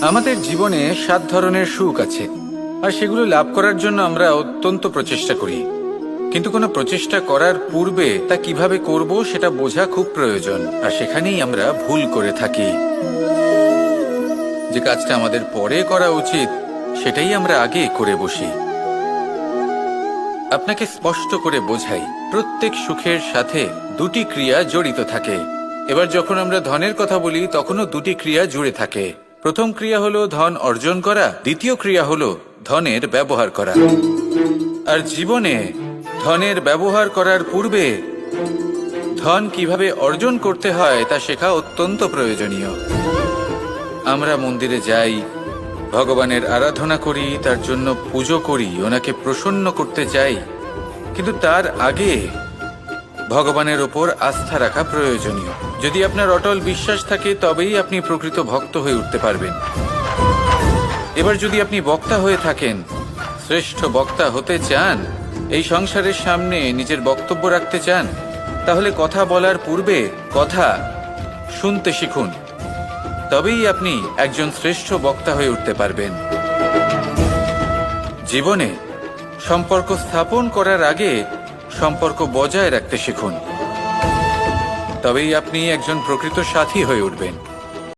আমাদের জীবনে সাত ধরনের সুখ আছে, আর সেগুলো লাভ করার জন্য আমরা অত্যন্ত প্রচেষ্টা করি। কিন্তু কোনো প্রচেষ্টা করার পূর্বে তা কীভাবে করব সেটা বোঝা খুব প্রয়োজন, আর সেখানেই আমরা ভুল করে থাকি। যে কাজটা আমাদের পরে করা উচিত, সেটাই আমরা আগে করে বসি। আপনাকে স্পষ্ট করে বোঝাই, প্রত্যেক সুখের সাথে দুটি ক্রিয়া জড়িত থাকে। এবার যখন আমরা ধনের কথা বলি, তখনও দুটি ক্রিয়া জুড়ে থাকে। প্রথম ক্রিয়া হলো ধন অর্জন করা, দ্বিতীয় ক্রিয়া হলো ধনের ব্যবহার করা। আর জীবনে ধনের ব্যবহার করার পূর্বে ধন কীভাবে অর্জন করতে হয় তা শেখা অত্যন্ত প্রয়োজনীয়। আমরা মন্দিরে যাই, ভগবানের আরাধনা করি, তার জন্য পুজো করি, ওনাকে প্রসন্ন করতে চাই। কিন্তু তার আগে ভগবানের ওপর আস্থা রাখা প্রয়োজনীয়। যদি আপনার অটল বিশ্বাস থাকে, তবেই আপনি প্রকৃত ভক্ত হয়ে উঠতে পারবেন। এবার যদি আপনি বক্তা হয়ে থাকেন, শ্রেষ্ঠ বক্তা হতে চান, এই সংসারের সামনে নিজের বক্তব্য রাখতে চান, তাহলে কথা বলার পূর্বে কথা শুনতে শিখুন। তবেই আপনি একজন শ্রেষ্ঠ বক্তা হয়ে উঠতে পারবেন। জীবনে সম্পর্ক স্থাপন করার আগে সম্পর্ক বজায় রাখতে শিখুন। তবেই আপনি একজন প্রকৃত সাথী হয়ে উঠবেন।